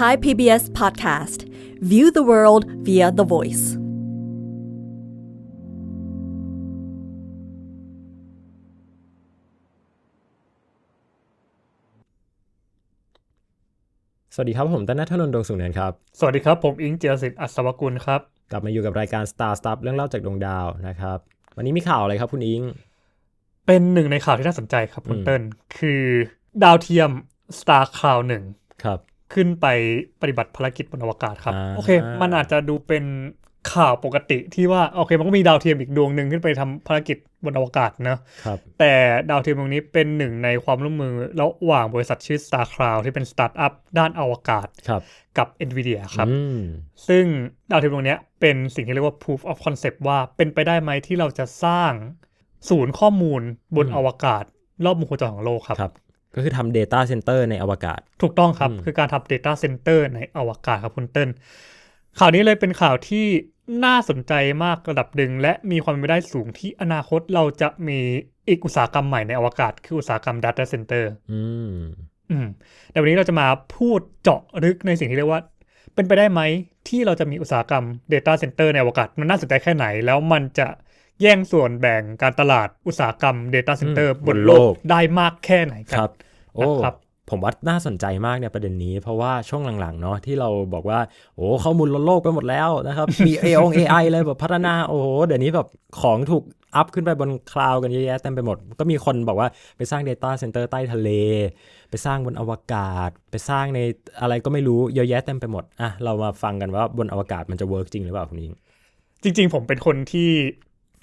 Thai PBS Podcast View the world via the voice สวัสดีครับ ผมต้นนัทธนนท์ดวงสุขเนินครับ สวัสดีครับ ผมอิงเจียสิทธิ์อัศวกุลครับ กลับมาอยู่กับรายการ Star Stuff เรื่องเล่าจากดวงดาวนะครับ วันนี้มีข่าวอะไรครับคุณอิง เป็นหนึ่งในข่าวที่น่าสนใจครับคุณอืมเติ้ลคือดาวเทียม Star Cloud หนึ่งครับ ขึ้นไปปฏิบัติภารกิจบนอวกาศครับอ่าโอเค มันอาจจะดูเป็นข่าวปกติที่ว่าโอเค มันก็มีดาวเทียมอีกดวงหนึ่งขึ้นไปทำภารกิจบนอวกาศเนอะครับแต่ดาวเทียมดวงนี้เป็นหนึ่งในความร่วมมือระหว่างบริษัทชื่อ Star Cloud ที่เป็นสตาร์ทอัพด้านอวกาศครับกับ NVIDIA ครับอืมซึ่งดาวเทียมดวงเนี้ยเป็นสิ่งที่เรียกว่า proof of concept ว่าเป็นไปได้ไหมที่เราจะสร้างศูนย์ข้อมูลบนอืมอวกาศรอบวงโคจรของโลกครับครับ ก็คือทำ Data Center ในอวกาศ ถูกต้องครับอืมคือการทำ data center ในอวกาศครับคุณเติ้ลข่าวนี้เลยเป็นข่าวที่น่าสนใจมากระดับหนึ่งและมีความเป็นไปได้สูงที่อนาคตเราจะมีอีกอุตสาหกรรมใหม่ในอวกาศ คืออุตสาหกรรม data center อืมอืมแต่วันนี้เราจะมาพูดเจาะลึกในสิ่งที่เรียกว่า เป็นไปได้ไหมที่เราจะมีอุตสาหกรรม Data Center ในอวกาศ มันน่าสนใจแค่ไหน แล้วมันจะ แย่งส่วนแบ่งการตลาดอุตสาหกรรม Data Center อืมบบนนโลโลกกได้มากแค่ไหนกัครับโอ้นะครับผมว่าน่าสนใจมากเนี่ยประเด็นนี้ เพราะว่าช่วงหลังๆเนาะที่เราบอกว่าโอ้ข้อมูลล้นโลกไปหมดแล้วนะครับ มี a อ AI เลยแบบพัฒนาโอ้โหเดี๋ยวนี้แบบของถูกอัพขึ้นไปบนคลาวด์กันเยอะแยะเต็มไปหมด ก็มีคนบอกว่าไปสร้าง Data Center ใต้ทะเล ไปสร้างบนอวกาศ ไปสร้างในอะไรก็ไม่รู้เยอะแยะเต็มไปหมดอะเรามาฟังกันว่าบนอวกาศมันจะเวิร์กจริงหรือเปล่าคุณอิงจริง ๆ ผมเป็นคนที่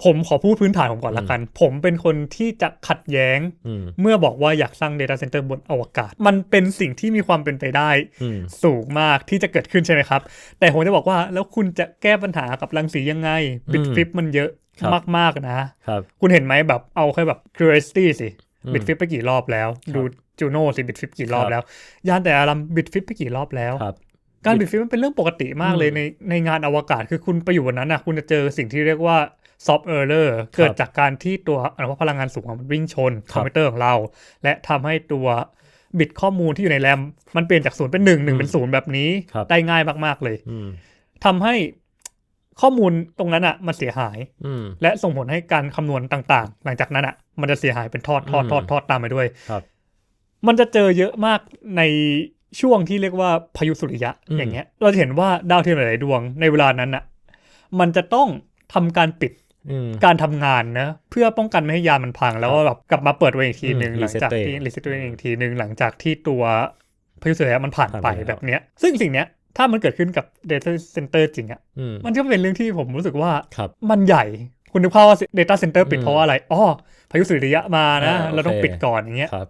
ผมขอพูดพื้นฐานผมก่อนละกัน ผมเป็นคนที่จะขัดแย้งอืมเมื่อบอกว่าอยากสร้าง Data Center บนอวกาศ มันเป็นสิ่งที่มีความเป็นไปได้อืมสูงมากที่จะเกิดขึ้นใช่ไหมครับ แต่ผมจะบอกว่าแล้วคุณจะแก้ปัญหากับรังสียังไง บิตอืมฟิปมันเยอะครับมาก ๆ นะครับคุณเห็นไหมแบบเอาแค่แบบ curiosity สิอืมบิตฟิปไปกี่รอบแล้วครับดูจูโน่สิบิตฟิปกี่รอบครับแล้ว ยานแต่ละลำบิตฟิปไปกี่รอบแล้วครับการบิตฟิปมันเป็นเรื่องปกติมากเลยอืมในในงานอวกาศคือคุณไปอยู่บนนั้นนะคุณจะเจอสิ่งที่เรียกว่า soft error เกิดจากการที่ตัวอนุภาคพลังงานสูงมันวิ่งชนคครับอมพิวเตอร์ของเรา และทำให้ตัวบิตข้อมูลที่อยู่ในแรม มันเปลี่ยนจากศูนย์เป็นหนึ่งหนึ่งเป็นศูนย์แบบนี้ครับได้ง่ายมากๆเลยอืมทำให้ข้อมูลตรงนั้นอะ มันเสียหายอืมและส่งผลให้การคำนวณต่างๆ หลังจากนั้นอะ มันจะเสียหายเป็นทอดทอดอืมทอดทอดตามไปด้วยครับมันจะเจอเยอะมากในช่วงที่เรียกว่าพายุสุริยะอืมอย่างเงี้ย เราจะเห็นว่าดาวเทียมหลายๆดวงในเวลานั้นอะ มันจะต้องทำการปิดอืม การทำงานนะ เพื่อป้องกันไม่ให้ยานมันพัง แล้วก็แบบกลับมาเปิดตัวเองอีกทีหนึ่งอืมหลังจาก reset ตัวเองที่รีเซ็ตตัวเองอีกทีหนึ่งหลังจากที่ตัวพายุสุริยะมันผ่านผ่านไปไปแล้วแบบเนี้ย ซึ่งสิ่งเนี้ยถ้ามันเกิดขึ้นกับ Data Center จริงอะอืมมันก็เป็นเรื่องที่ผมรู้สึกว่าครับมันใหญ่ คุณนึกภาพว่า Data Center ปิดอืมเพราะว่าอะไร อ๋อ พายุสุริยะมานะอ่าโอเคเราต้องปิดก่อนอย่างเงี้ยครับ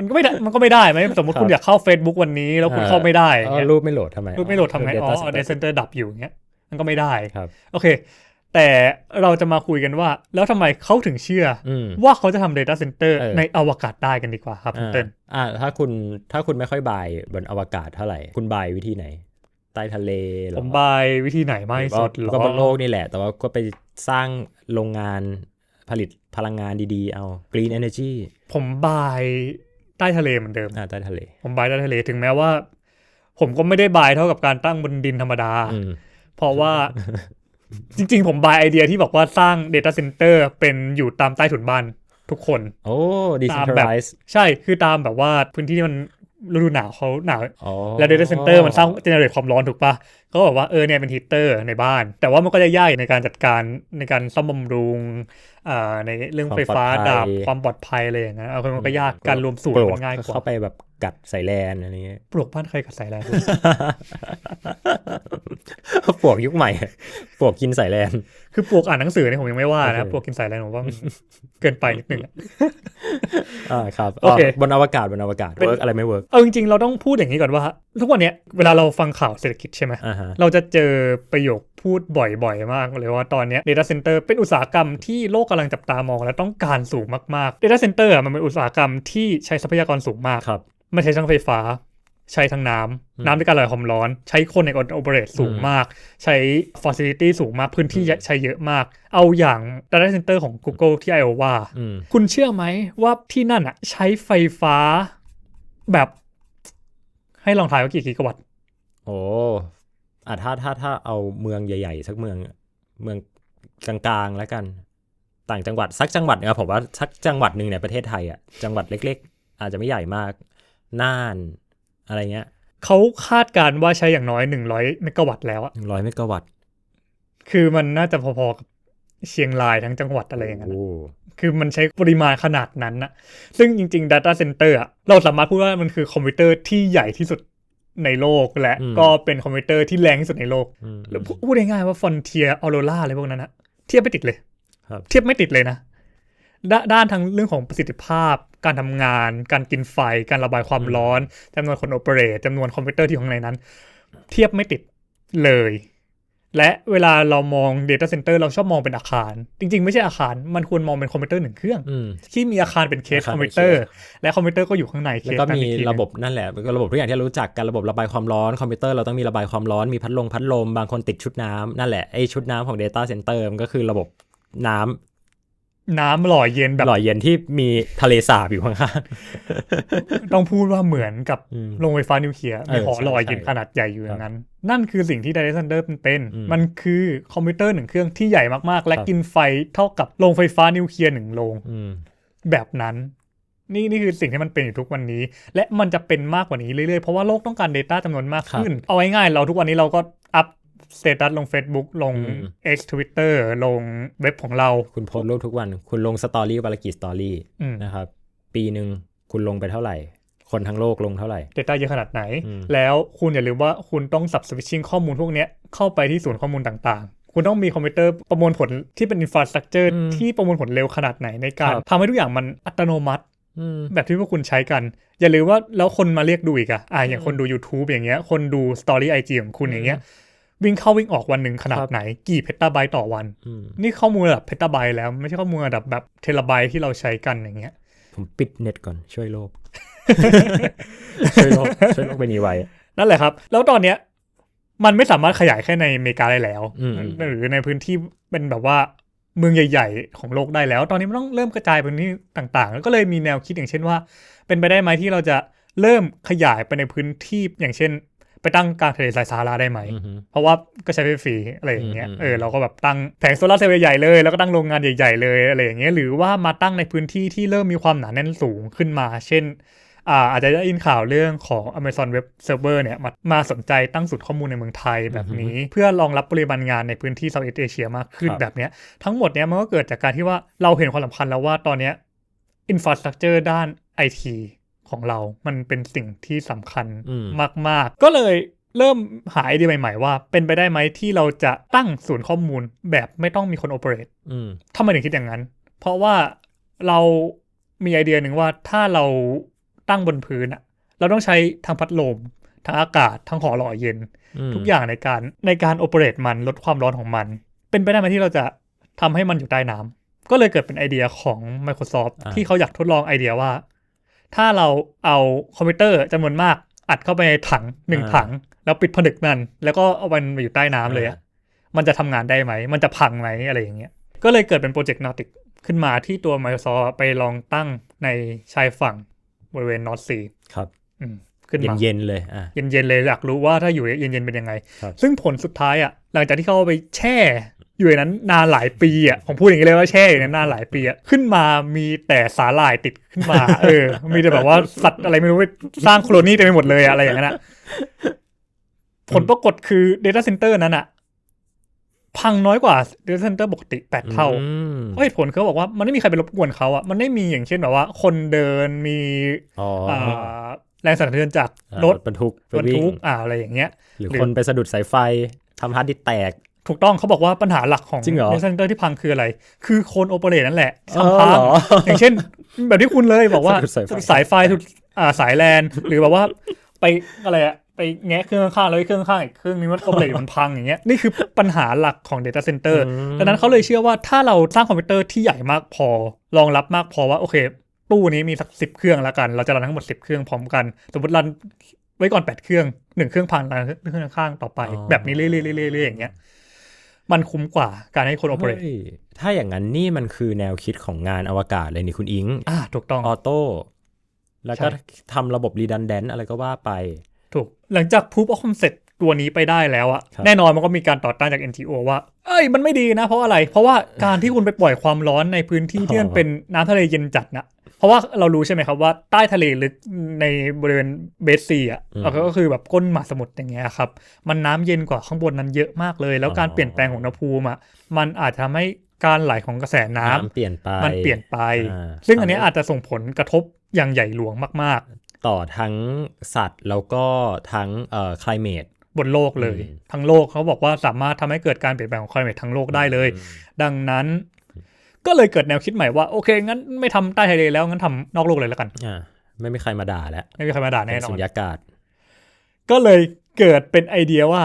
มันก็ไม่ได้มันก็ไม่ได้ไหม สมมติครับคุณอยากเข้า Facebook วันนี้ แล้วคุณเข้าไม่ได้อย่างอ๋อเงี้ยรูปไม่โหลดทำไมรูปไม่โหลดทำไง อ๋อ Data Data Center ดับอยู่อย่างเงี้ย มันก็ไม่ได้ครับโอเค แต่เราจะมาคุยกันว่า แล้วทำไมเขาถึงเชื่อออืมว่าเขาจะทำ Data Center เออในอวกาศได้กันดีกว่าครับคุณอ่าเติ้ลอ่าถ้าคุณถ้าคุณไม่ค่อยบายบนอวกาศเท่าไหร่ คุณบายวิธีไหน ใต้ทะเลเหรอผมบายวิธีไหนมากที่สุดหรือเหรว่าก็บนโลอกนี่แหละ แต่ว่าก็ไปสร้างโรงงานผลิตพลังงานดีๆ เอา Green Energy ผมบายใต้ทะเลเหมือนเดิมอ่าใต้ทะเล ผมบายใต้ทะเลถึงแม้ว่า ผมก็ไม่ได้บายเท่ากับการตั้งบนดินธรรมดาอืมเพราะว่า จริง ๆ ผมบายไอเดียที่บอกว่าสร้าง Data Center เป็นอยู่ตามใต้ถุนบ้านทุกคน โอ้ตามแบบ decentralized ใช่คือตามแบบว่าพื้นที่ที่มันฤดูหนาวเขาหนาวอ๋อแล้ว Data Center มันสร้างเจเนเรตความร้อนถูกปะก็แบบว่าเออเนี่ยเป็นฮีตเตอร์ในบ้าน แต่ว่ามันก็จะยากในการจัดการในการซ่อมบำรุงอ่าในเรื่องไฟฟ้าดับความปลอดภัยอะไรอย่างเงี้ยเอาคือมันก็ยากการรวมสูตรปลวมันง่ายกว่าเข้าไปแบบ กัดใส่แลนอะไรเงี้ยปลวกบ้านใครกับสายแรงปลวกยุคใหม่ปลวกกินใส่แลนคือปลวกอ่านหนังสือเนี่ยผมยังไม่ว่านะโอเคปลวกกินสายแรงผมว่ามันเกินไปนิดนึงอะอ่าครับโอเคบนอวกาศบนอวกาศเป็นเวิร์กอะไรไม่เวิร์กเอาจริงๆ เราต้องพูดอย่างนี้ก่อนว่า ทุกวันเนี้ยเวลาเราฟังข่าวเศรษฐกิจใช่ไหมอ่าฮะเราจะเจอประโยคพูดบ่อยๆ มากเลยว่าตอนเนี้ย Data Center เป็นอุตสาหกรรมที่โลกกำลังจับตามองและต้องการสูงมากๆ Data Center อะมันเป็นอุตสาหกรรมที่ใช้ทรัพยากรสูงมาก ครับไม่ใช้ทั้งไฟฟ้า ใช้ทั้งน้ำน้ำในการระบายความร้อน ใช้คนในการโอเปเรตสูงมาก ใช้ facility สูงมากพื้นที่ใช้เยอะมาก เอาอย่าง Data Center ของ Google ที่ Iowa อืมคุณเชื่อไหมว่าที่นั่นอะใช้ไฟฟ้าแบบให้ลองทายว่ากี่กิกะวัตต์โอ้อะถ้าถ้าถ้าเอาเมืองใหญ่ ๆ สักเมืองอะเมืองกลางๆแล้วกัน ต่างจังหวัดสักจังหวัดนะครับผมว่าสักจังหวัดหนึ่งในประเทศไทยอะจังหวัดเล็ก ๆ อาจจะไม่ใหญ่มาก น่าน อะไรเงี้ยเขาคาดการณ์ว่าใช้อย่างน้อยหนึ่งร้อยเมกะวัตต์แล้วอะหนึ่งร้อยเมกะวัตต์ คือมันน่าจะพอๆกับเชียงรายทั้งจังหวัดอะไรอย่างเงี้ยโอ้คือมันใช้ปริมาณขนาดนั้นนะซึ่งจริง ๆ Data Center อะเราสามารถพูดว่ามันคือคอมพิวเตอร์ที่ใหญ่ที่สุดในโลกและก็เป็นคอมพิวเตอร์ที่แรงที่สุดในโลกอืมหรือพูดง่ายๆว่าฟอนเทียออโรราอะไรพวกนั้นนะเทียบไม่ติดเลยครับเทียบไม่ติดเลยนะ ดด้านทั้งเรื่องของประสิทธิภาพ การทำงาน การกินไฟ การระบายความร้อนจำนวนคนโอเปเรตจำนวนคอมพิวเตอร์ที่อยู่ข้างในนั้น เทียบไม่ติดเลย และเวลาเรามอง Data Center เราชอบมองเป็นอาคาร จริง ๆ ไม่ใช่อาคาร มันควรมองเป็นคอมพิวเตอร์หนึ่งเครื่องอืมที่มีอาคารเป็นเคสอาคารคอมเป็นพิวเตอร์เคสและคอมพิวเตอร์ก็อยู่ข้างในเคแล้วสก็นั้นมีอีทีหนึ่งระบบนั่นแหละก็ระบบทุกอย่างที่เรารู้จักกันระบบระบายความร้อนคอมพิวเตอร์เราต้องมีระบายความร้อนมีพัดลมพัดลมบางคนติดชุดน้ำนั่นแหละไอชุดน้ำของ Data Center มันก็คือระบบน้ำ น้ำหล่อเย็นแบบหล่อเย็นที่มีทะเลสาบอยู่ข้างต้องพูดว่าเหมือนกับอืมโรงไฟฟ้านิวเคลียร์เออมีหอใช่หล่อเย็นใช่ขนาดใหญ่อยู่อย่างนั้น นั่นคือสิ่งที่ Data Center เป็นอืมมันคือคอมพิวเตอร์หนึ่งเครื่องที่ใหญ่มากๆ และครับกินไฟเท่ากับโรงไฟฟ้านิวเคลียร์หนึ่งโรงๆอืมแบบนั้น นี่นี่คือสิ่งที่มันเป็นอยู่ทุกวันนี้ และมันจะเป็นมากกว่านี้เรื่อยๆ เพราะว่าโลกต้องการ Data จำนวนมากขึ้น เอาง่ายๆเราทุกวันนี้เราก็อัพ สเตตัสลง Facebook ลง X Twitter ลงเว็บของเรา คุณโพสต์รูปทุกวัน คุณลงสตอรี่วันละกี่สตอรี่อืมนะครับ ปีหนึ่งคุณลงไปเท่าไหร่ คนทั้งโลกลงเท่าไหร่ Data เยอะขนาดไหนอืมแล้วคุณอย่าลืมว่าคุณต้อง sub switching ข้อมูลพวกเนี้ยเข้าไปที่ศูนย์ข้อมูลต่างๆ คุณต้องมีคอมพิวเตอร์ประมวลผลที่เป็น infrastructure อืมที่ประมวลผลเร็วขนาดไหนในการครับทำให้ทุกอย่างมันอัตโนมัติอืมแบบที่พวกคุณใช้กัน อย่าลืมว่าแล้วคนมาเรียกดูอีกอะอ่าอย่างคนดู YouTube อย่างเงี้ย คนดู Story IG ของคุณอย่างเงี้ย วิ่งเข้าวิ่งออกวันหนึ่งขนาครัดบไหน กี่เพตาไบต์ต่อวันอืมนี่ข้อมูลระดับเพตาไบต์แล้ว ไม่ใช่ข้อมูลระดับแบบเทราไบต์ที่เราใช้กันอย่างเงี้ย ผมปิดเน็ตก่อนช่วยโลก ช่วยโลกช่วยโลกไปนี้ไว้ นั่นแหละครับ แล้วตอนเนี้ย มันไม่สามารถขยายแค่ในอเมริกาได้แล้วอืมหรือในพื้นที่เป็นแบบว่าเมืองใหญ่ ๆ ของโลกได้แล้ว ตอนนี้มันต้องเริ่มกระจายไปพื้นที่ต่างๆ แล้วก็เลยมีแนวคิดอย่างเช่นว่า เป็นไปได้ไหมที่เราจะเริ่มขยายไปในพื้นที่อย่างเช่น ไปตั้งกลางทะเลทรายซาฮาราได้ไหมอือฮึเพราะว่าก็ใช้ไฟฟรีอะไรอย่างเงี้ยอืมเออเราก็แบบตั้งแผงโซลาร์เซลล์ใหญ่ๆเลย แล้วก็ตั้งโรงงานใหญ่ๆเลยอะไรอย่างเงี้ย หรือว่ามาตั้งในพื้นที่ที่เริ่มมีความหนาแน่นสูงขึ้นมา เช่นอ่าอาจจะได้ยินข่าวเรื่องของ Amazon Web Server เนี่ยมามาสนใจตั้งศูนย์ข้อมูลในเมืองไทยแบบนี้ เพื่อรองรับปริมาณงานในพื้นที่เซาท์อีสเอเชียมากขึ้นครับแบบเนี้ยทั้งหมดเนี้ยมันก็เกิดจากการที่ว่าเราเห็นความสำคัญแล้วว่าตอนเนี้ยอินฟ a าสตรักเจอร์ด้านไอที ของเรา มันเป็นสิ่งที่สำคัญอืมมาก ๆ ก็เลยเริ่มหาไอเดียใหม่ ๆ ว่า เป็นไปได้ไหมที่เราจะตั้งศูนย์ข้อมูลแบบไม่ต้องมีคนโอเปเรตอืมทำไมถึงคิดอย่างนั้น เพราะว่าเรามีไอเดียหนึ่งว่าถ้าเราตั้งบนพื้นอะเราต้องใช้ทั้งพัดลมทั้งอากาศทั้งหอหล่อเย็นมทุกอย่างในการในการโอเปเรตมันลดความร้อนของมัน เป็นไปได้ไหมที่เราจะทำให้มันอยู่ใต้น้ำก็เลยเกิดเป็นไอเดียของ Microsoft อ่าที่เขาอยากทดลองไอเดียว่า ถ้าเราเอาคอมพิวเตอร์จำนวนมาก อัดเข้าไปในถังหนึ่งถัง แล้วปิดผนึกมัน แล้วก็เอามันมาอยู่ใต้น้ำเลยอะมันจะทำงานได้ไหม มันจะพังไหมอะไรอย่างเงี้ย ก็เลยเกิดเป็นโปรเจกต์นอติกขึ้นมาที่ตัว Microsoft ไปลองตั้งในชายฝั่งบริเวณนอร์ h ซีครับขึ้นมาเย็นๆเลยอะเย็นๆเลยอยากรู้ว่าถ้าอยู่เย็นๆเป็นยังไงครับซึ่งผลสุดท้ายอะหลังจากที่เขาเอาไปแช่ อยู่ในนั้นนานหลายปีอะผมพูดอย่างนี้เลยว่าแช่อยู่ในนั้นนานหลายปีอะขึ้นมามีแต่สาหร่ายติดขึ้นมา เออ มีแต่แบบว่าสัตว์อะไรไม่รู้ไปสร้างโคลนีเต็มไปหมดเลยอะอะไรอย่างนั้นอะผลปรากฏคือ Data Center นั้นอะ พังน้อยกว่า Data Center ปกติแปดเท่าอืมเพราะเหตุผลเขาบอกว่ามันไม่มีใครไปรบกวนเขาอะมันไม่มีอย่างเช่นแบบว่า คนเดินมีอ๋ออ่าแรงสั่นสะเทือนจากอ่ารถบรรทุกไปบรรวิ่ทุงกอ่าอะไรอย่างเงี้ยหรือหรือคนไปสะดุดสายไฟทำฮาร์ดดิสก์แตก ถูกต้องเขาบอกว่าปัญหาหลักของจริงเหรอเดซเซนเตอร์ที่พังคืออะไร คือโคนโอเปเรตนั่นแหละที่อ๋อทำพังเหรออย่างเช่น แบบที่คุณเลยบอกว่าสะดุดสายไฟสะดุดสายไฟสะดุดอ่าสายแลน หรือแบบว่าไปอะไรอะไปแงะเครื่องข้างๆแล้วไอ้เครื่องข้างอีกเครื่องนึงมันโอเปเรตมันพังอย่างเงี้ยนี่คือปัญหาหลักของ Data Center อืมดังนั้นเขาเลยเชื่อว่าถ้าเราสร้างคอมพิวเตอร์ที่ใหญ่มากพอรองรับมากพอว่าโอเค ตู้นี้มีสักสิบเครื่องแล้วกัน เราจะรันทั้งหมดสิบเครื่องพร้อมกัน สมมติรันไว้ก่อนแปดเครื่องหนึ่งเครื่องพันรันเครื่องข้างๆต่อไป อ๋อ แบบนี้เรื่อยๆๆๆอย่างเงี้ย มันคุ้มกว่าการให้คนโอเปเรตเฮ้ยถ้าอย่างนั้นนี่มันคือแนวคิดของงานอวกาศเลยนี่คุณอิงอ่าถูกต้อง ออโต้ แล้วก็ใช่ทำระบบ redundant อะไรก็ว่าไป ถูก หลังจาก proof of concept ตั วนี้ไปได้แล้วอะครับแน่นอนมันก็มีการต่อต้านจาก NGO ว่า เอ้ยมันไม่ดีนะ เพราะอะไร เพราะว่าการที่คุณไปปล่อยความร้อนในพื้นที่ที่มันเป็นน้ำทะเลเย็นจัดนะเพราะว่าเรารู้ใช่ไหมครับว่าใต้ทะเลลึกในบริเวณเบสซีอะอืมก็คือแบบก้นมหาสมุทรอย่างเงี้ยครับ มันน้ำเย็นกว่าข้างบนนั้นเยอะมากเลย แล้วการอ๋อเปลี่ยนแปลงของอุณหภูมิอะมันอาจจะทำให้การไหลของกระแสน้ำน้ำเปลี่ยนไปมันเปลี่ยนไปอ่าซึ่งอันเนี้ยอาจจะส่งผลกระทบอย่างใหญ่หลวงมากต่อทั้งสัตว์แล้วก็ทั้งเอ่อ climate ๆ บนโลกเลยอืมทั้งโลกเขาบอกว่าสามารถทำให้เกิดการเปลี่ยนแปลงของคล i เม e ทั้งโลกได้เลย ดังนั้น ก็เลยเกิดแนวคิดใหม่ว่าโอเค งั้นไม่ทำใต้ทะเลแล้วงั้นทำนอกโลกเลยแล้วกันอ่าไม่มีใครมาด่าแล้ว ไม่มีใครมาด่าเป็แน่นนอสุนญญากาศ ก็เลยเกิดเป็นไอเดียว่า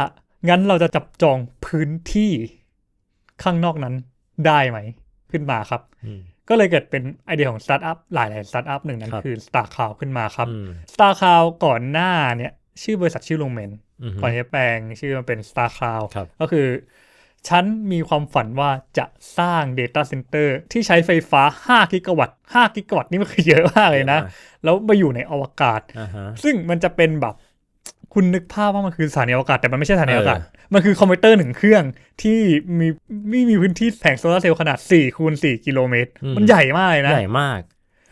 งั้นเราจะจับจองพื้นที่ข้างนอกนั้นได้ไหม ขึ้นมาครับอืมก็เลยเกิดเป็นไอเดียของสตาร์ทอัพหลายๆสตาร์ทอัพหนึ่งนั้นครับคือ Star Cloud ขึ้นมาครับอืม Star Cloud ก่อนหน้าเนี่ย ชื่อบริษัทชื่อลงเมน อืมก่อนจะแปลงชื่อมันเป็น Star Cloud ครับก็คือ ฉันมีความฝันว่าจะสร้าง Data Center ที่ใช้ไฟฟ้า 5 กิกะวัตต์5กิกะวัตต์นี่มันคือเยอะมากเลยนะ แล้วมาอยู่ในอวกาศอ่าฮะซึ่งมันจะเป็นแบบคุณนึกภาพว่ามันคือสถานีอวกาศแต่มันไม่ใช่สถานีอวกาศเออมันคือคอมพิวเตอร์หนึ่งเครื่องที่มีมีมีพื้นที่แผงโซลาร์เซลล์ขนาด4คูณ4กิโลเมตร มันใหญ่มากเลยนะ ใหญ่มาก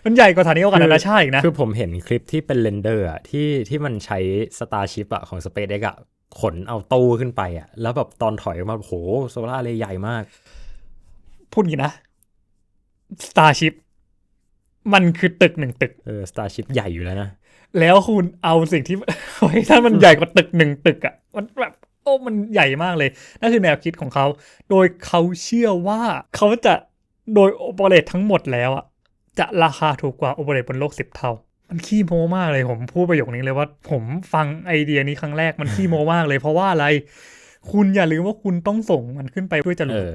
มันใหญ่กว่าสถานีอวกาศนานาชาติอีกนะ คือผมเห็นคลิปที่เป็นเรนเดอร์อะที่ที่มันใช้ Starship อะของ SpaceX อะขนเอาตู้ขึ้นไปอะแล้วแบบตอนถอยออกมาโหโซล่าเลยใหญ่มาก พูดอย่างนี้นะ Starship มันคือตึกหนึ่งตึก เออ Starship ใหญ่อยู่แล้วนะ แล้วคุณเอาสิ่งที่โอ้ยถ้ามันใหญ่กว่าตึกหนึ่งตึกอะ่ะมันแบบโอ้มันใหญ่มากเลย นั่นคือแนวคิดของเขา โดยเขาเชื่อว่าเขาจะโดยโอเปเรตทั้งหมดแล้วอะ่ะ จะราคาถูกกว่าโอเปเรตบนโลกสิบเท่า มันขี้โม้มากเลยผมพูดประโยคนี้เลยว่า ผมฟังไอเดียนี้ครั้งแรกมันขี้โม้มากเลย เพราะว่าอะไร คุณอย่าลืมว่าคุณต้องส่งมันขึ้นไปเพื่อจะเออ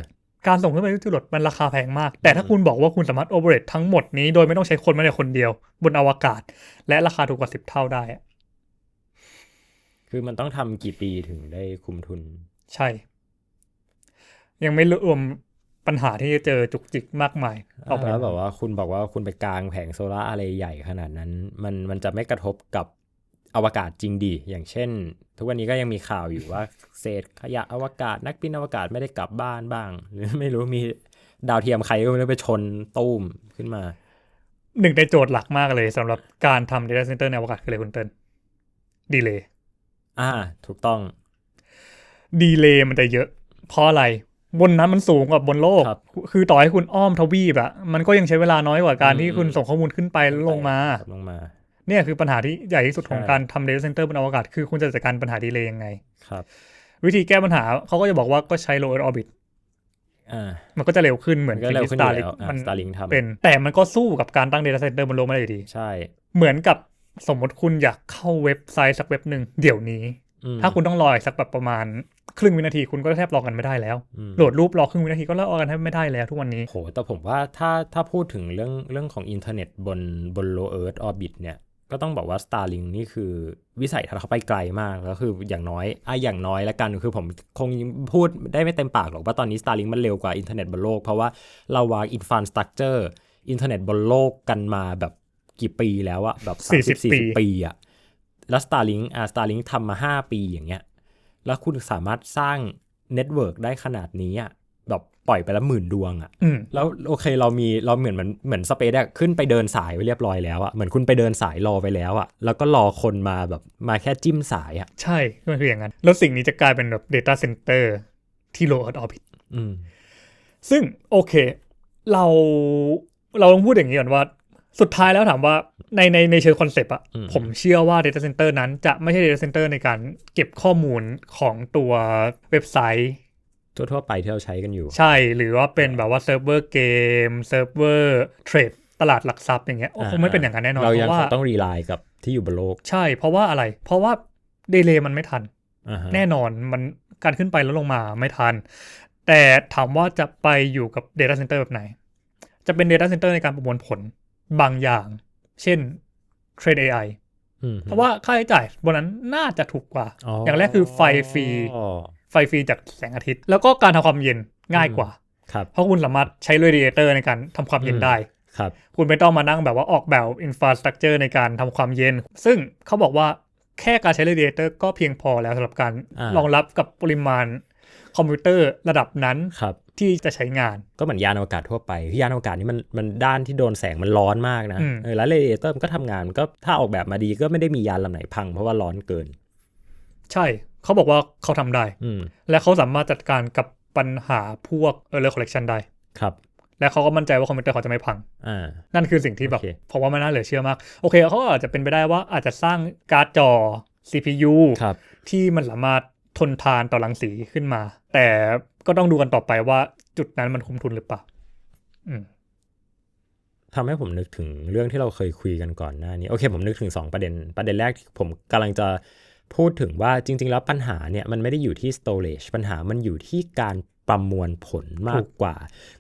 การส่งขึ้นไปด้วยจรวดมันราคาแพงมาก แต่ถ้าคุณบอกว่าคุณสามารถโอเปเรตทั้งหมดนี้โดยไม่ต้องใช้คนแม้แต่คนเดียว บนอวกาศ และราคาถูกกว่าสิบเท่าได้อะคือมันต้องทำกี่ปีถึงได้คุมทุน ใช่ ยังไม่รวม ปัญหาที่จะเจอจุกจิกมากมายต่อไปแล้วแบบว่าคุณบอกว่าคุณไปกลางแผงโซล่าร์อะไรใหญ่ขนาดนั้น มันมันจะไม่กระทบกับอวกาศจริงดี อย่างเช่น ทุกวันนี้ก็ยังมีข่าวอยู่ว่าเศษขยะอวกาศ นักบินอวกาศไม่ได้กลับบ้านบ้าง หรือไม่รู้มีดาวเทียมใครก็ไม่รู้ไปชนตู้มขึ้นมา หนึ่งในโจทย์หลักมากเลยสำหรับการทำ Data Center ในอวกาศคืออะไรคุณเติ้ลดีเลย์อ่า ถูกต้อง ดีเลย์มันจะเยอะเพราะอะไร บนนั้นมันสูงกว่าบนโลกครับคือต่อให้คุณอ้อมทวีปอะมันก็ยังใช้เวลาน้อยกว่าการอืมที่คุณส่งข้อมูลขึ้นไปแล้วลงมาลงมาเนี่ยคือปัญหาที่ใหญ่ที่สุดของใช่การทำ Data Center บนอวกาศ คือคุณจะจัดการปัญหาดีเลย์ยังไง ครับ วิธีแก้ปัญหาเขาก็จะบอกว่าก็ใช้ low Earth orbit อ่ามันก็จะเร็วขึ้นเหมือนมันก็เร็วขึ้นอยู่ที่แล้วอะมัน Starlink ทำเป็น แต่มันก็สู้กับการตั้ง Data Center บนโลกไม่ได้อยู่ดี ใช่ เหมือนกับสมมติคุณอยากเข้าเว็บไซต์สักเว็บหนึ่งเดี๋ยวนี้อืม ถ้าคุณต้องรออีกสักแบบประมาณครึ่งวินาทีคุณก็แทบรอกันไม่ได้แล้วอืมโหลดรูปรอครึ่งวินาทีก็รอกันแทบไม่ได้แล้วทุกวันนี้โหแต่ผมว่าถ้าถ้าพูดถึงเรื่องเรื่องของอินเทอร์เน็ตบนบน low earth orbit เนี่ยก็ต้องบอกว่า Starlink นี่คือวิสัยทัศน์เขาไปไกลมากแล้วคืออย่างน้อยอะอย่างน้อยละกันคือผมคงพูดได้ไม่เต็มปากหรอกว่าตอนนี้ Starlink มันเร็วกว่าอินเทอร์เน็ตบนโลก เพราะว่าเราวาง infrastructure อินเทอร์เน็ตบนโลกกันมาแบบกี่ปีแล้วอะแบบ40 30ปี40ปีอะ แล้ว Starlink อะ Starlink ทำมา 5 ปีอย่างเงี้ย แล้วคุณสามารถสร้างเน็ตเวิร์กได้ขนาดนี้อะแบบปล่อยไปแล้วหมื่นดวงอะอืมแล้วโอเคเรามีเราเหมือนเหมือนเหมือนสเปซอะขึ้นไปเดินสายไว้เรียบร้อยแล้วอะเหมือนคุณไปเดินสายรอไปแล้วอะแล้วก็รอคนมาแบบมาแค่จิ้มสายอะใช่มันคืออย่างนั้น แล้วสิ่งนี้จะกลายเป็นแบบ Data Center ที่ low Earth orbit อืมซึ่งโอเค เราเราต้องพูดอย่างนี้ก่อนว่า สุดท้ายแล้วถามว่าในในในเชิงคอนเซปต์อะอืมผมเชื่อว่า Data Center นั้นจะไม่ใช่ Data Center ในการเก็บข้อมูลของตัวเว็บไซต์ ทั่วๆไปที่เราใช้กันอยู่ ใช่หรือว่าเป็นแบบว่าเซิร์ฟเวอร์เกมเซิร์ฟเวอร์เทรดตลาดหลักทรัพย์อย่างเงี้ยโอ้คงไม่เป็นอย่างนั้นแน่นอนเราเพยังราะว่าต้องรีไลน์กับที่อยู่บนโลก ใช่เพราะว่าอะไร เพราะว่าเดเลย์มันไม่ทันอ่าฮะแน่นอนมันการขึ้นไปแล้วลงมาไม่ทัน แต่ถามว่าจะไปอยู่กับ Data Center แบบไหน จะเป็น Data Center ในการประมวลผล บางอย่าง เช่นเทรด AI อืมเพราะว่าค่าใช้จ่ายบนนั้นน่าจะถูกกว่าอย่างแรกคือไฟฟรีอ๋อไฟฟรีจากแสงอาทิตย์ แล้วก็การทำความเย็นง่ายกว่าครับเพราะคุณสามารถใช้เรดิเอเตอร์ในการทำความเย็นอืมได้ครับคุณไม่ต้องมานั่งแบบว่าออกแบบอินฟราสตรักเจอร์ในการทำความเย็น ซึ่งเขาบอกว่าแค่การใช้ Radiator ก็เพียงพอแล้วสำหรับการอ่ารองรับกับปริมาณคอมพิวเตอร์ระดับนั้นครับ ที่จะใช้งาน ก็เหมือนยานอวกาศทั่วไปคือยานอวกาศนี่มันมันด้านที่โดนแสงมันร้อนมากนะอืมเออแล้วเรเดเตอร์มันก็ทำงานมันก็ถ้าออกแบบมาดีก็ไม่ได้มียานลำไหนพัง เพราะว่าร้อนเกิน ใช่เขาบอกว่าเขาทำได้อืมและเขาสามารถจัดการกับปัญหาพวก error correction ได้ครับและเขาก็มั่นใจว่าคอมพิวเตอร์เขาจะไม่พังอ่านั่นคือสิ่งที่แบบโอเคผมว่ามันน่าเหลือเชื่อมาก โอเคเขาอาจจะเป็นไปได้ว่าอาจจะสร้างการ์ดจอ CPU ครับที่มันสามารถทนทานต่อรังสีขึ้นมา แต่ก็ต้องดูกันต่อไปว่าจุดนั้นมันคุ้มทุนหรือเปล่าอืมทำให้ผมนึกถึงเรื่องที่เราเคยคุยกันก่อนหน้านี้ โอเค ผมนึกถึง 2 ประเด็น ประเด็นแรกที่ผมกำลังจะพูดถึงว่าจริง ๆ แล้วปัญหาเนี่ยมันไม่ได้อยู่ที่ storage ปัญหามันอยู่ที่การประมวลผลมากกว่า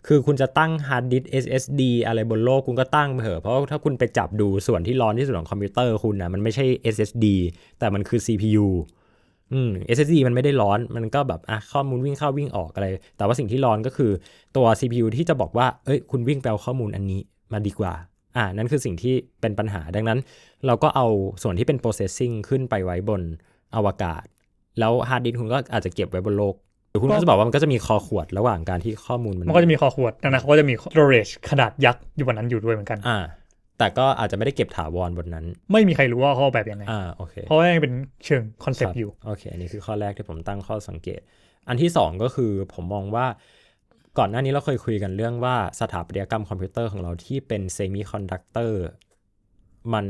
คือคุณจะตั้ง hard disk SSD อะไรบนโลกคุณก็ตั้งไปเถอะ เพราะว่าถ้าคุณไปจับดูส่วนที่ร้อนที่สุดของคอมพิวเตอร์คุณนะมันไม่ใช่ SSD แต่มันคือ CPU อืม SSD มันไม่ได้ร้อน มันก็แบบอะข้อมูลวิ่งเข้าวิ่งออกอะไร แต่ว่าสิ่งที่ร้อนก็คือตัว CPU ที่จะบอกว่า เอ้ย คุณวิ่งไปเอาข้อมูลอันนี้มาดีกว่า อ่า นั่นคือสิ่งที่เป็นปัญหา ดังนั้น เราก็เอาส่วนที่เป็น processing ขึ้นไปไว้บนอวกาศ แล้ว hard disk คุณก็อาจจะเก็บไว้บนโลกหรือคุณก็จะบอกว่ามันก็จะมีคอขวดระหว่างการที่ข้อมูลมัน มันก็จะมีคอขวดดังนั้นเขาก็จะมี storage ขนาดยักษ์อยู่บนนั้นอยู่ด้วยเหมือนกัน อ่า แต่ก็อาจจะไม่ได้เก็บถาวรบนนั้น ไม่มีใครรู้ว่าเขาออกแบบยังไงอ่าโอเคเพราะว่ายังเป็นเชิงคอนเซปครับต์อยู่โอเค อันนี้คือข้อแรกที่ผมตั้งข้อสังเกต อันที่สองก็คือผมมองว่าก่อนหน้านี้เราเคยคุยกันเรื่องว่าสถาปัตยกรรมคอมพิวเตอร์ของเราที่เป็นเซมิคอนดักเตอร์มัน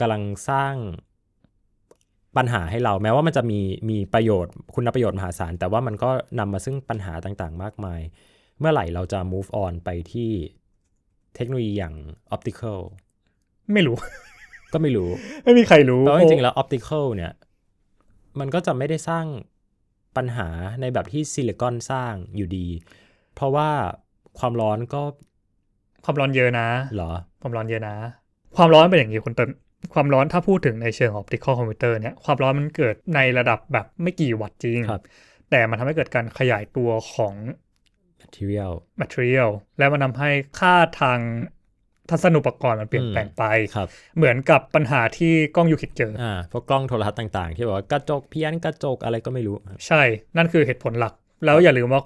กำลังสร้างปัญหาให้เราแม้ว่ามันจะมีมีประโยชน์คุณประโยชน์มหาศาล แต่ว่ามันก็นำมาซึ่งปัญหาต่างๆ มากมาย เมื่อไหร่เราจะ move on ไปที่ เทคโนโลยีอย่าง optical ไม่รู้ ก็ไม่รู้ ไม่มีใครรู้เพราะจริงๆแล้ว optical เนี่ย มันก็จะไม่ได้สร้างปัญหาในแบบที่ซิลิคอนสร้างอยู่ดี เพราะว่าความร้อนก็ความร้อนเยอะนะเหรอ ความร้อนเยอะนะ ความร้อนเป็นอย่างนี้คุณเต้นความร้อนถ้าพูดถึงในเชิง optical computer เนี่ย ความร้อนมันเกิดในระดับแบบไม่กี่วัตต์จริงครับแต่มันทำให้เกิดการขยายตัวของ material material และมันทำให้ค่าทางทัศนุปกรณ์มันเปลี่ยนแปลงไปครับเหมือนกับปัญหาที่กล้องยูคิดเจอออ่าพวกกล้องโทรทัศน์ต่างๆ ที่บอกว่ากระจกเพี้ยนกระจกอะไรก็ไม่รู้ ใช่ นั่นคือเหตุผลหลัก แล้วอย่าลืมว่า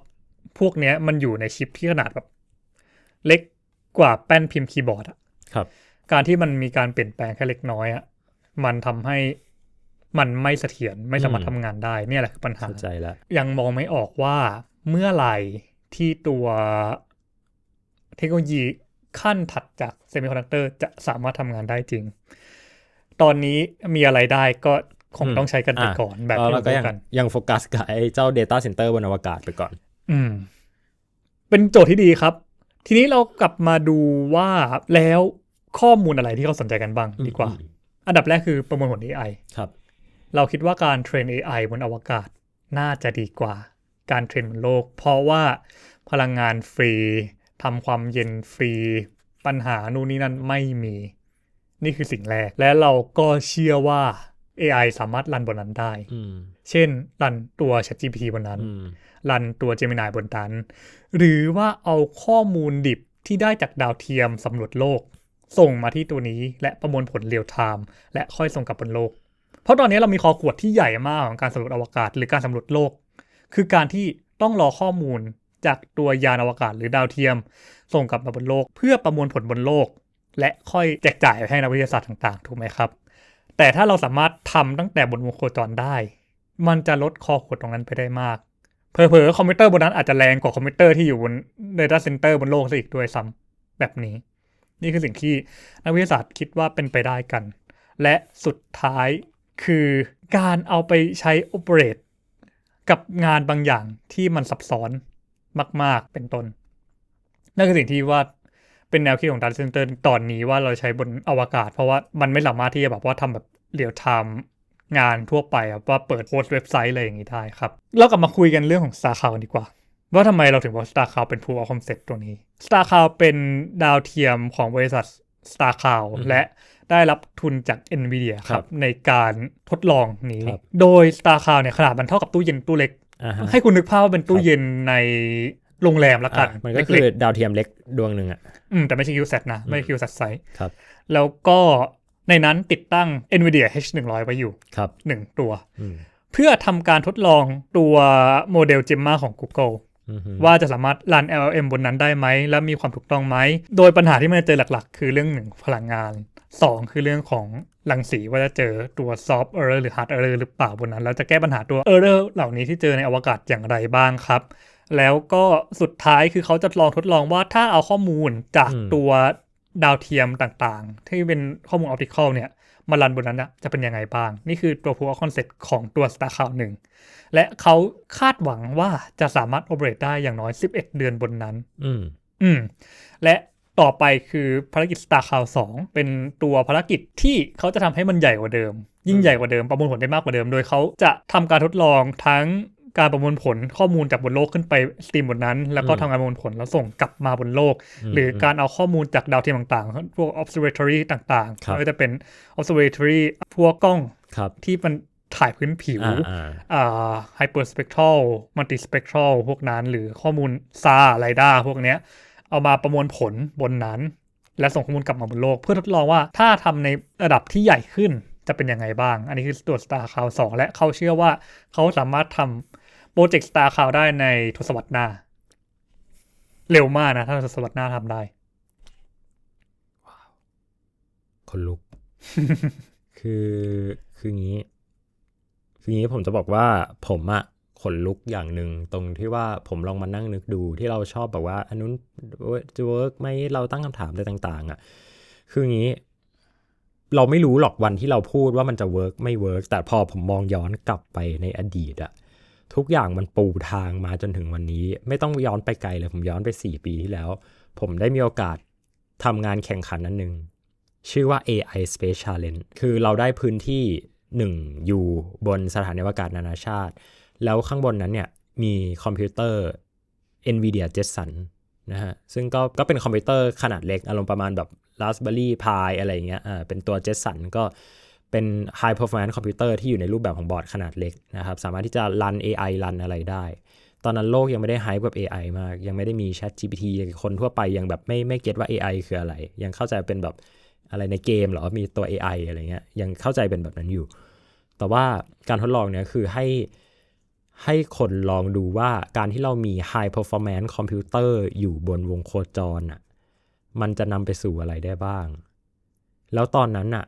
พวกเนี้ยมันอยู่ในชิปที่ขนาดแบบเล็กกว่าแป้นพิมพ์คีย์บอร์ดอะครับ การที่มันมีการเปลี่ยนแปลงแค่เล็กน้อยอะมันทำให้มันไม่เสถียรไม่สามารถอืมทำงานได้ เนี่ยแหละคือปัญหาเข้าใจแล้วยังมองไม่ออกว่าเมื่อไหร่ ที่ตัวเทคโนโลยีขั้นถัดจากเซมิคอนดักเตอร์จะสามารถทำงานได้จริง ตอนนี้มีอะไรได้ก็คงอืมต้องใช้กันไปอะก่อนแบบแล้วที่เราเราก็รู้ยังกันยังโฟกัสกับไอ้เจ้า data center บนอวกาศไปก่อน อืม เป็นโจทย์ที่ดีครับ ทีนี้เรากลับมาดูว่าแล้วข้อมูลอะไรที่เขาสนใจกันบ้างดีกว่าอืมอันดับแรกคือประมวลผล AI ครับ เราคิดว่าการเทรน AI บนอวกาศน่าจะดีกว่า การเทรนบนโลก เพราะว่าพลังงานฟรีทำความเย็นฟรี ปัญหานู่นนี่นั่นไม่มี นี่คือสิ่งแรก และเราก็เชื่อว่า AI สามารถรันบนนั้นได้อืมเช่น รันตัว ChatGPT บนนั้นอืมรันตัว Gemini บนนั้น หรือว่าเอาข้อมูลดิบที่ได้จากดาวเทียมสำรวจโลก ส่งมาที่ตัวนี้และประมวลผลเรียลไทม์และค่อยส่งกลับบนโลก เพราะตอนนี้เรามีคอขวดที่ใหญ่มากของการสำรวจอวกาศหรือการสำรวจโลก คือการที่ต้องรอข้อมูลจากตัวยานอวกาศหรือดาวเทียม ส่งกลับมาบนโลก เพื่อประมวลผลบนโลก และค่อยแจกจ่ายให้นักวิทยาศาสตร์ต่างๆ ถูกไหมครับ แต่ถ้าเราสามารถทำตั้งแต่บนวงโคจรได้ มันจะลดคอขวดตรงนั้นไปได้มากเผลอๆคอมพิวเตอร์บนนั้นอาจจะแรงกว่าคอมพิวเตอร์ที่อยู่บน Data Center บนโลกซะอีกด้วยซ้ำแบบนี้ นี่คือสิ่งที่นักวิทยาศาสตร์คิดว่าเป็นไปได้กัน และสุดท้ายคือการเอาไปใช้ operate กับงานบางอย่างที่มันซับซ้อนมาก ๆ เป็นต้น นั่นคือสิ่งที่ว่าเป็นแนวคิดของ Data Center ตอนนี้ว่าเราใช้บนอวกาศ เพราะว่ามันไม่สามารถที่จะแบบว่าทำแบบเรียลไทม์งานทั่วไปว่าเปิดโพสต์เว็บไซต์อะไรอย่างนี้ได้ครับ เรากลับมาคุยกันเรื่องของ Star Cloud ดีกว่า ว่าทำไมเราถึงบอก Star Cloud เป็น proof of concept ตัวนี้ Star Cloud เป็นดาวเทียมของบริษัท Star c l o u d และ ได้รับทุนจาก NVIDIA คครัรับบในการทดลองนี้ครับโดย Star Cloud เนี่ยขนาดมันเท่ากับตู้เย็นตู้เล็กอ่าฮะให้คุณนึกภาพว่าเป็นตู้ครับเย็นในโรงแรมละกันอะมันก็คืเล็อดาวเทียมเล็กดวงหนึ่งอะๆอืมแต่ไม่ใช่ QSat นะ ไม่ใช่ QSat ไซส์ครับแล้วก็ในนั้นติดตั้ง NVIDIA H100 ไว้อยู่ครับ1ตัวอืมเพื่อทำการทดลองตัวโมเดล Gemma ของ Google อือฮึ ว่าจะสามารถรัน LLM บนนั้นได้ไหม และมีความถูกต้องไหม โดยปัญหาที่มันจะเจอหลักๆ คือเรื่องหนึ่งพลังงาน 2 คือเรื่องของรังสีว่าจะเจอตัว soft error หรือ hard error หรือเปล่าบนนั้น แล้วจะแก้ปัญหาตัว error เหล่านี้ที่เจอในอวกาศอย่างไรบ้างครับ แล้วก็สุดท้ายคือเขาจะลองทดลองว่าถ้าเอาข้อมูลจากตัวดาวเทียมต่างๆ ที่เป็นข้อมูลออปติคอลเนี่ย มารันบนนั้นน่ะจะเป็นยังไงบ้าง นี่คือตัว proof of concept ของตัว Star Cloud 1 และเขาคาดหวังว่าจะสามารถ operate ได้อย่างน้อย 11 เดือนบนนั้น อืม อืม และต่อไปคือภารกิจ Star Cloud 2 เป็นตัวภารกิจที่เขาจะทำให้มันใหญ่กว่าเดิม ยิ่งใหญ่กว่าเดิม ประมวลผลได้มากกว่าเดิม โดยเขาจะทำการทดลองทั้ง การประมวลผลข้อมูลจากบนโลกขึ้นไปสตรีมบนนั้น แล้วก็อืมทำการประมวลผลแล้วส่งกลับมาบนโลกอืมหรือการเอาข้อมูลจากดาวเทียมต่างๆ พวก observatory ต่างๆครับไม่ว่าจะเป็น observatory พวกกล้องครับที่มันถ่ายพื้นผิวอ่าอ่าอ่า hyperspectral multispectral พวกนั้น หรือข้อมูลซาไรด้าพวกเนี้ย เอามาประมวลผลบนนั้น และส่งข้อมูลกลับมาบนโลก เพื่อทดลองว่าถ้าทำในระดับที่ใหญ่ขึ้นจะเป็นยังไงบ้าง อันนี้คือตัว Star Cloud 2และเขาเชื่อว่าเขาสามารถทำ โปรเจกต์ Star Cloud ได้ในทศวรรษหน้า เร็วมากนะ ถ้าทศวรรษหน้าทำได้คนลุก คือคืองี้ คืองี้ผมจะบอกว่าผมอะขนลุกอย่างหนึ่งตรงที่ว่าผมลองมานั่งนึกดูที่เราชอบแบบว่า อันนู้นจะเวิร์กไหมเราตั้งคำถามอะไรต่าง ๆอะคืองี้ เราไม่รู้หรอกวันที่เราพูดว่ามันจะเวิร์กไม่เวิร์กแต่พอผมมองย้อนกลับไปในอดีตอะ ทุกอย่างมันปูทางมาจนถึงวันนี้ ไม่ต้องย้อนไปไกลเลย ผมย้อนไป 4 ปีที่แล้ว ผมได้มีโอกาสทำงานแข่งขันนั้นหนึ่งชื่อว่า AI Space Challenge คือเราได้พื้นที่1อยู่บนสถานีอวกาศนานาชาติ แล้วข้างบนนั้นเนี่ยมีคอมพิวเตอร์ NVIDIA Jetson นะฮะ ซึ่งก็ก็เป็นคอมพิวเตอร์ขนาดเล็ก อารมณ์ประมาณแบบ Raspberry Pi อะไรอย่างเงี้ยอ่าเป็นตัว Jetson ก็ เป็น High Performance คอมพิวเตอร์ที่อยู่ในรูปแบบของบอร์ดขนาดเล็กนะครับ สามารถที่จะรัน AI รันอะไรได้ ตอนนั้นโลกยังไม่ได้ไฮป์กับ AI มาก ยังไม่ได้มี Chat GPT คนทั่วไปยังแบบไม่ไม่เก็ตว่า AI คืออะไร ยังเข้าใจเป็นแบบอะไรในเกมหรอ มีตัว AI อะไรเงี้ย ยังเข้าใจเป็นแบบนั้นอยู่ แต่ว่าการทดลองเนี่ยคือให้ให้คนลองดูว่าการที่เรามี High Performance คอมพิวเตอร์อยู่บนวงโคจรอะ มันจะนำไปสู่อะไรได้บ้าง แล้วตอนนั้นอะ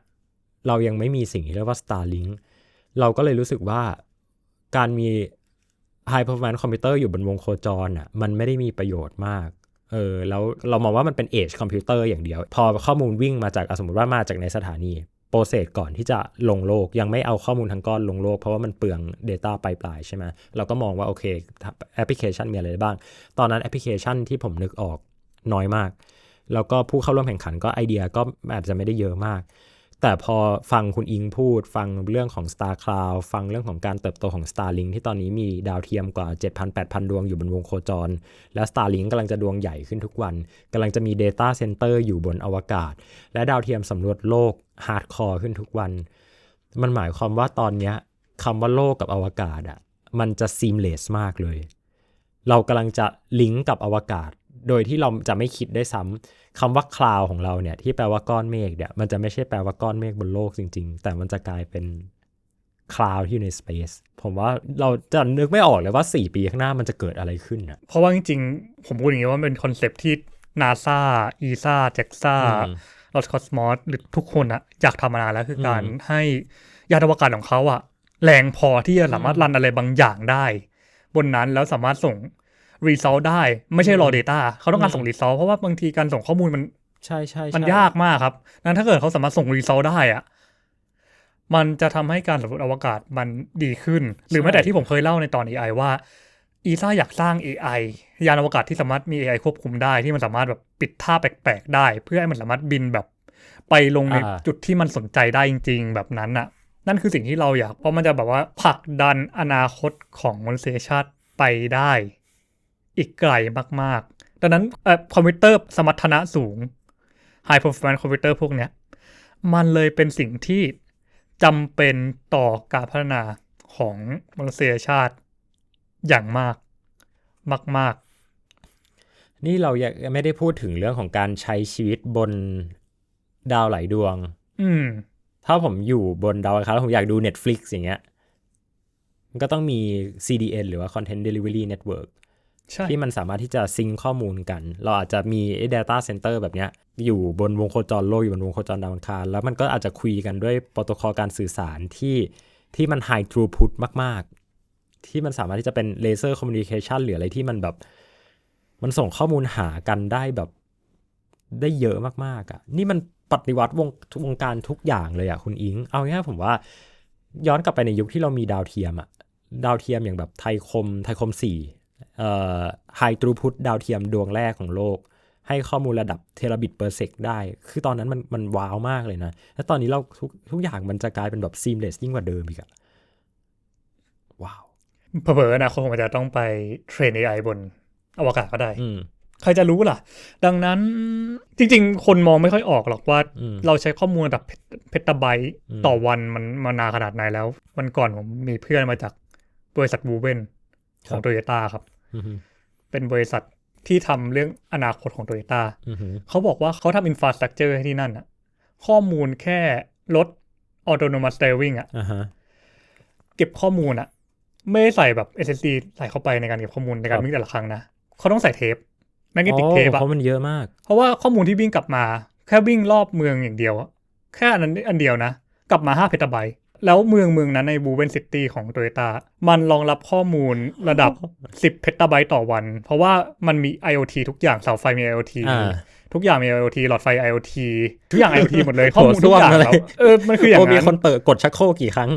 เรายังไม่มีสิ่งที่เรียกว่า Starlink เราก็เลยรู้สึกว่าการมี High Performance คอมพิวเตอร์อยู่บนวงโคจรอะมันไม่ได้มีประโยชน์มากเออแล้วเรามองว่ามันเป็น Edge คอมพิวเตอร์อย่างเดียว พอข้อมูลวิ่งมาจากสมมติว่ามาจากในสถานีโปรเซสก่อนที่จะลงโลก ยังไม่เอาข้อมูลทั้งก้อนลงโลก เพราะว่ามันเปลือง Data ปลายๆใช่ไหมเราก็มองว่าโอเคแอปพลิเคชันมีอะไรบ้าง ตอนนั้นแอปพลิเคชันที่ผมนึกออกน้อยมาก แล้วก็ผู้เข้าร่วมแข่งขันก็ไอเดียก็อาจจะไม่ได้เยอะมาก แต่พอฟังคุณอิงพูด ฟังเรื่องของ Star Cloud ฟังเรื่องของการเติบโตของ Starlink ที่ตอนนี้มีดาวเทียมกว่า 7,000-8,000 ดวงอยู่บนวงโคจร และ Starlink กำลังจะดวงใหญ่ขึ้นทุกวันกำลังจะมี Data Center อยู่บนอวกาศ และดาวเทียมสำรวจโลกฮาร์ดคอร์ขึ้นทุกวัน มันหมายความว่าตอนนี้คำว่าโลกกับอวกาศอะมันจะ seamless มากเลย เรากำลังจะลิงก์กับอวกาศ โดยที่เราจะไม่คิดได้วยซ้ำคำว่าคลาวของเราเนี่ยที่แปลว่าก้อนเมฆเนี่ยมันจะไม่ใช่แปลว่าก้อนเมฆบนโลกจริง ๆ แต่มันจะกลายเป็นคลาวที่อยู่ใน space ผมว่าเราจะนึกไม่ออกเลยว่า 4 ปีข้างหน้ามันจะเกิดอะไรขึ้นอะเพราะว่าจริงๆ ผมพูดอย่างนี้ว่ามันเป็นคอนเซปต์ที่นาซาอีซาเจ็กซาอืมลอสคอสมอสหรือทุกคนอะอยากทำมานานแล้วคือการอืมให้ยานอวกาศของเขาอะแรงพอที่จะสามารถรันอะไรบางอย่างได้ บนนั้นแล้วสามารถส่ง รีซอลได้ ไม่ใช่รอ Data เขาต้องการส่งรีซอลเพราะว่าบางทีการส่งข้อมูลมันใช่ใช่ใช่มันยากมากครับนั้นถ้าเกิดเขาสามารถส่งรีซอลได้อะมันจะทำให้การสำรวจอวกาศมันดีขึ้น หรือแม้แต่ที่ผมเคยเล่าในตอน AI ว่าอีซ่าอยากสร้าง AI ยานอวกาศที่สามารถมี AI ควบคุมได้ที่มันสามารถแบบปิดท่าแปลกๆได้ เพื่อให้มันสามารถบินแบบ ไปลงในอ่าจุดที่มันสนใจได้จริง ๆ แบบนั้นน่ะนั่นคือสิ่งที่เราอยากเพราะมันจะแบบว่าผลักดันอนาคตของมนุษยชาติไปได้ อีกไกลมากๆ ดังนั้นเอ่อคอมพิวเตอร์สมรรถนะสูง High Performance คอมพิวเตอร์พวกเนี้ย มันเลยเป็นสิ่งที่จำเป็นต่อการพัฒนาของมนุษยชาติอย่างมากมากนี่เรายังไม่ได้พูดถึงเรื่องของการใช้ชีวิตบนดาวหลายดวง อืม ถ้าผมอยู่บนดาวอังคารแล้วผมอยากดู Netflix อย่างเงี้ย มันก็ต้องมี CDN หรือว่า Content Delivery Network ใช่ ที่มันสามารถที่จะซิงข้อมูลกัน เราอาจจะมีไอ้ data center แบบเนี้ยอยู่บนวงโคจรโลกอยู่บนวงโคจรดาวอังคาร แล้วมันก็อาจจะคุยกันด้วยโปรโตคอลการสื่อสารที่ที่มัน high throughput มาก ๆ ที่มันสามารถที่จะเป็น laser communication หรืออะไรที่มันแบบ มันส่งข้อมูลหากันได้แบบได้เยอะมาก ๆอะ นี่มันปฏิวัติวงวงการทุกอย่างเลยอะคุณอิง เอาง่ายผมว่า ย้อนกลับไปในยุคที่เรามีดาวเทียมอะดาวเทียมอย่างแบบไทยคมไทยคมสี่ ไฮทรูพุตดาวเทียมดวงแรกของโลก ให้ข้อมูลระดับเทราบิตเปอร์เซกได้ คือตอนนั้นมันมันว้าวมากเลยนะ แล้วตอนนี้เราทุกทุกอย่างมันจะกลายเป็นแบบซีมเลสยิ่งกว่าเดิมอีกอะว้าวเผลอๆอนะคตคงอาจจะต้องไปเทรน AI บนอวกาศก็ได้อืมใครจะรู้ล่ะ ดังนั้นจริง ๆ คนมองไม่ค่อยออกหรอกว่าอืมเราใช้ข้อมูลระดับเพตาไบต์อืมต่อวันมันมานานขนาดไหนแล้ว วันก่อนผมมีเพื่อนมาจากบริษัทบูเวน ของโตโยต้าครับอือหือเป็นบริษัทที่ทำเรื่องอนาคตของโตโยต้าอือหือเขาบอกว่าเขาทำอินฟราสตรักเจอร์ให้ที่นั่นอะข้อมูลแค่รถออโตโนมัส s ต e ริ n งอะอ่าฮะเก็บข้อมูลอะไม่ได้ใส่แบบ SSD ใส่เข้าไปในการเก็บข้อมูลในการครับวิ่งแต่ละครั้งนะเขาต้องใส่เทปแมกเนติกอ๋อเทปอะเพราะมันเยอะมาก เพราะว่าข้อมูลที่วิ่งกลับมา แค่วิ่งรอบเมืองอย่างเดียวอะแค่อันนั้นอันเดียวนะ กลับมา5เพตาไบต์ แล้วเมืองเมืองนั้นในบูเวนซิตี้ของโตโยต้ามันรองรับข้อมูลระดับ 10 เพตาไบต์ต่อวัน เพราะว่ามันมี IoT ทุกอย่างเสาไฟมี IoT อ่าทุกอย่างมี IoT หลอดไฟ IoT ทุกอย่าง IoT หมดเลยข้อมูลโถส้ทุกวมอย่างอะไรแล้วเออมันคืออย่างโอ้มีนั้นคนเปิดกดชักโครกกี่ครั้ง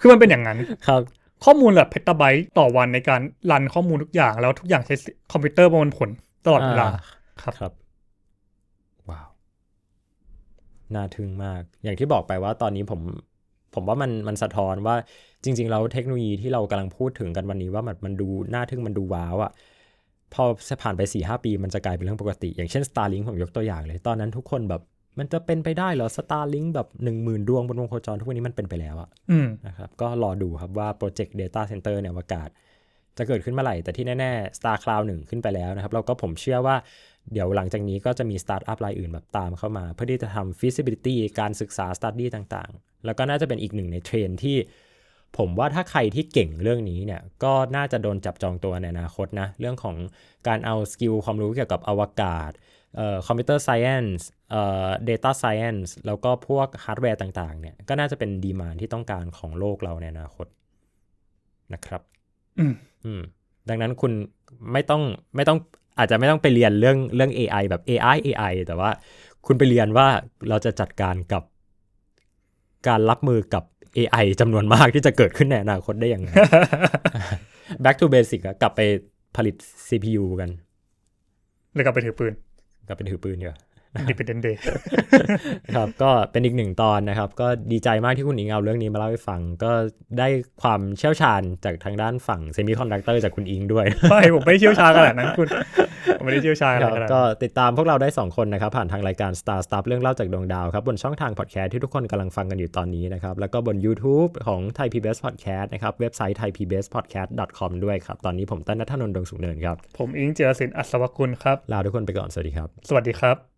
คือมันเป็นอย่างนั้นครับข้อมูลแบบเพตาไบต์ต่อวันในการรันข้อมูลทุกอย่างแล้วทุกอย่างใช้คอมพิวเตอร์ประมวลผลตลอดเวลาอ่าครับครับว้าว น่าทึ่งมาก อย่างที่บอกไปว่าตอนนี้ผม ผมว่ามันมันสะท้อนว่าจริง ๆ แล้วเทคโนโลยีที่เรากำลังพูดถึงกันวันนี้ว่ามันมันดูน่าทึ่งมันดูว้าวอะ่ะพอผ่านไป4ีหปีมันจะกลายเป็นเรื่องปกติ อย่างเช่น Starlink ผมยกตัวอย่างเลย ตอนนั้นทุกคนแบบมันจะเป็นไปได้เหรอ Starlink แบบ 1 0,000 ดวงบนวงโคจรทุกวันนี้มันเป็นไปแล้วอะอืมนะครับก็รอดูครับว่าโปรเจกต์ Data Center ในอวกาศ จะเกิดขึ้นเมื่อไหร่ แต่ที่แน่ ๆ Star Cloud 1 ขึ้นไปแล้วนะครับแล้วก็ผมเชื่อว่าเดี๋ยวหลังจากนี้ก็จะมีสตาร์ทอัพรายอื่นแบบตามเข้ามา เพื่อที่จะทำ feasibility การศึกษา study ต่างๆ แล้วก็น่าจะเป็นอีกหนึ่งในเทรนด์ที่ ผมว่าถ้าใครที่เก่งเรื่องนี้เนี่ยก็น่าจะโดนจับจองตัวในอนาคตนะ เรื่องของการเอาสกิลความรู้เกี่ยวกับอวกาศเอ่อคอมพิวเตอร์ไซเอนส์เอ่อ data science แล้วก็พวกฮาร์ดแวร์ต่างๆเนี่ยก็น่าจะเป็นดีมานที่ต้องการของโลกเราในอนาคตนะครับอืมอืมดังนั้นคุณไม่ต้องไม่ต้องอาจจะไม่ต้องไปเรียนเรื่องเรื่อง AI แบบ AI AI แต่ว่าคุณไปเรียนว่าเราจะจัดการกับ การรับมือกับ AI จำนวนมากที่จะเกิดขึ้นในอนาคตได้ยังไง back to basic อะกลับไปผลิต CPU กันเลยกลับไปถือปืน กลับไปถือปืนเถอะ Independent Day ครับก็เป็นอีกหนึ่งตอนนะครับ ก็ดีใจมากที่คุณอิงเอาเรื่องนี้มาเล่าให้ฟัง ก็ได้ความเชี่ยวชาญจากทางด้านฝั่งเซมิคอนดักเตอร์จากคุณอิงด้วยไม่ผมไม่ได้เชี่ยวชาญขนาดนั้นคุณผมไม่ได้เชี่ยวชาญคขรับนาดนั้นก็ติดตามพวกเราได้ 2 คนนะครับ ผ่านทางรายการ Star Stuff เรื่องเล่าจากดวงดาวครับ บนช่องทางพอดแคสต์ที่ทุกคนกำลังฟังกันอยู่ตอนนี้นะครับ แล้วก็บน YouTube ของ Thai PBS Podcast นะครับเว็บไซต์ thaipbspodcast.com ด้วยครับตอนนี้ผมต้นนัทนนท์ดวงสุขเนินครับผมอิงเจรสินอัศวกุลครับลาทุกคนไปก่อนสวัสดีครับ สวัสดีครับ